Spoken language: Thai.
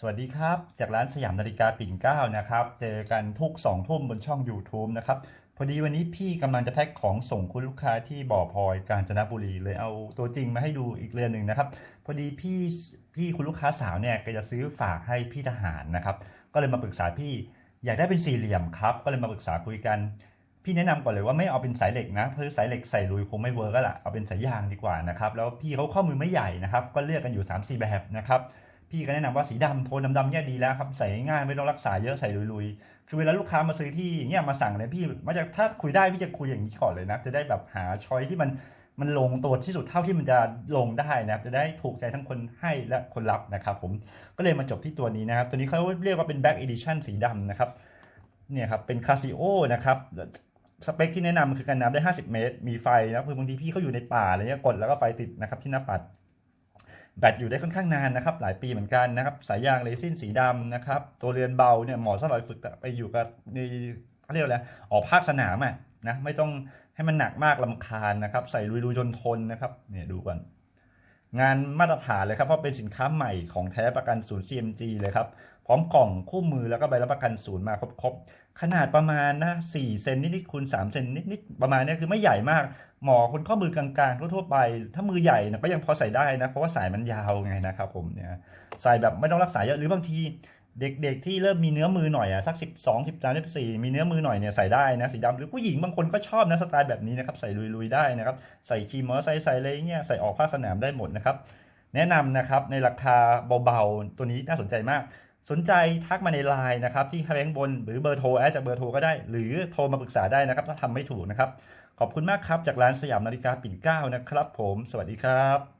สวัสดีครับ จากร้านสยามนาฬิกาปิ่นเก้านะครับ เจอกันทุก2ทุ่มบนช่อง YouTube นะครับ พอดีวันนี้พี่กำลังจะแพ็คของส่งคุณลูกค้าที่บ่อพลอยกาญจนบุรีเลยเอาตัวจริงมาให้ดูอีกเรือนหนึ่งนะครับ พอดีพี่พี่คุณลูกค้าสาวเนี่ยก็จะซื้อฝากให้พี่ทหารนะครับ ก็เลยมาปรึกษาพี่อยากได้เป็นสี่เหลี่ยมครับ ก็เลยมาปรึกษาคุยกัน พี่แนะนำก่อนเลยว่าไม่เอาเป็นสายเหล็กนะ เพราะสายเหล็กใส่ลุยคงไม่เวิร์กก็ละเอาเป็นสายยางดีกว่านะครับ แล้วพี่เขาข้อมือไม่ใหญ่นะครับ ก็เลือกกันอยู่3-4แบบนะครับ พี่ก็แนะนำว่าสีดำโทนดำๆเนี่ยดีแล้วครับใส่ง่ายไม่ต้องรักษาเยอะใส่ลุยๆ คือเวลาลูกค้ามาซื้อที่เนี่ยมาสั่งเนี่ยพี่มาจากถ้าคุยได้พี่จะคุยอย่างนี้ก่อนเลยนะจะได้แบบหาช้อยที่มันมันลงตัวที่สุดเท่าที่มันจะลงได้นะครับจะได้ถูกใจทั้งคนให้และคนรับนะครับผมก็เลยมาจบที่ตัวนี้นะครับตัวนี้เขาเรียกว่าเป็น Back Edition สีดำนะครับเนี่ยครับเป็นคาซิโอนะครับสเปคที่แนะนำคือการนับได้ 50 เมตร มีไฟนะคือบางทีพี่เขาอยู่ในป่าอะไรเงี้ยกดแล้วก็ไฟติดนะครับที่หน้าปัด แบตอยู่ได้ค่อนข้างนานนะครับ หลายปีเหมือนกันนะครับ สายยางเรซินสีดำนะครับ ตัวเรือนเบาเนี่ยเหมาะสำหรับฝึกไปอยู่กับในเขาเรียกอะไรออกภาคสนามอะนะไม่ต้องให้มันหนักมากลำคาญนะครับ ใส่ลุยดูจนทนนะครับเนี่ยดูก่อน งานมาตรฐานเลยครับ เพราะเป็นสินค้าใหม่ของแท้ประกันศูนย์ CMG เลยครับ พร้อมกล่องคู่มือแล้วก็ใบรับประกันศูนย์มาครบๆ ขนาดประมาณนะ4เซนนิดๆคูณ3เซนนิดๆ ประมาณนี้คือไม่ใหญ่มาก หมอคนข้อมือกลางๆ ทั่วๆ ไป ถ้ามือใหญ่นะก็ยังพอใส่ได้นะ เพราะว่าสายมันยาวไงนะครับผมเนี่ย ใส่แบบไม่ต้องรักษาเยอะ หรือบางที เด็กๆที่เริ่มมีเนื้อมือหน่อยอะสัก12 13 14มีเนื้อมือหน่อยเนี่ยใส่ได้นะสีดำหรือผู้หญิงบางคนก็ชอบนะสไตล์แบบนี้นะครับใส่ลุยๆได้นะครับใส่คีย์มอไซค์ใส่อะไรเงี้ยใส่ออกภาคสนามได้หมดนะครับแนะนำนะครับในราคาเบาๆ ตัวนี้น่าสนใจมาก สนใจทักมาในไลน์นะครับที่แบงบนหรือเบอร์โทรแอดจากเบอร์โทรก็ได้ หรือโทรมาปรึกษาได้นะครับถ้าทำไม่ถูกนะครับ ขอบคุณมากครับจากร้านสยามนาฬิกาปิ่นเก้านะครับผม สวัสดีครับ